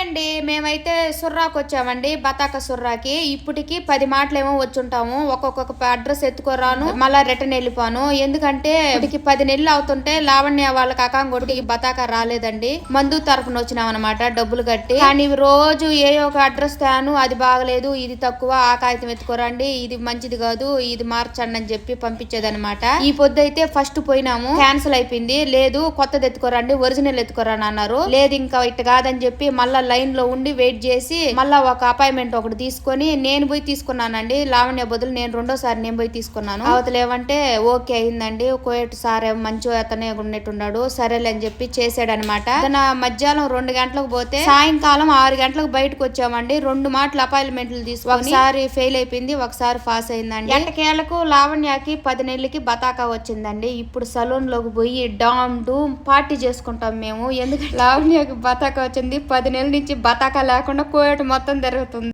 అండి మేమైతే సుర్రాకు వచ్చామండి బతాక సుర్రాకి. ఇప్పటికి పది మాటలేమో వచ్చుంటాము. ఒక్కొక్క అడ్రస్ ఎత్తుకోరాను మళ్ళా రిటర్న్ వెళ్ళిపోను. ఎందుకంటే ఇప్పటికి పది నెలలు అవుతుంటే లావణ్య వాళ్ళకి అకాంగొడికి బతాక రాలేదండి. మందు తరపున వచ్చినాం అనమాట డబ్బులు కట్టి. కానీ రోజు ఏ ఒక అడ్రస్ తాను అది బాగలేదు ఇది తక్కువ ఆ కాగితం ఎత్తుకోరండి ఇది మంచిది కాదు ఇది మార్చండి అని చెప్పి పంపించేదన్నమాట. ఈ పొద్దు అయితే ఫస్ట్ పోయినాము క్యాన్సిల్ అయిపోయింది. లేదు కొత్తది ఎత్తుకోరండి ఒరిజినల్ ఎత్తుకోరని అన్నారు లేదు ఇంకా ఇట్ట కాదని చెప్పి మళ్ళా లైన్లో ఉండి వెయిట్ చేసి మళ్ళా ఒక అపాయింట్మెంట్ ఒకటి తీసుకొని నేను పోయి తీసుకున్నానండి. లావణ్య బదులు నేను రెండోసారి నేను పోయి తీసుకున్నాను. అవతల ఏమంటే ఓకే అయిందండి. కోయట్ సార్ మంచి అతనే ఉన్నట్టున్నాడు. సరేలే అని చెప్పి చేసాడనమాట. తన మధ్యాహ్నం రెండు గంటలకు పోతే సాయంకాలం ఆరు గంటలకు బయటకు వచ్చామండి. రెండు మాటలు అపాయింట్మెంట్లు తీసుకుని ఒకసారి ఫెయిల్ అయిపోయింది. ఒకసారి పాస్ అయిందండి. ఎంటకేళ్ళకు లావణ్యకి పది నెలలకి బతాకా వచ్చిందండి. ఇప్పుడు సలూన్లోకి పోయి డామ్ డూమ్ పార్టీ చేసుకుంటాం మేము. ఎందుకంటే లావణ్యకి బతాకా వచ్చింది. పది నెలల నుంచి బతాకా లేకుండా కోయట మొత్తం జరుగుతుంది.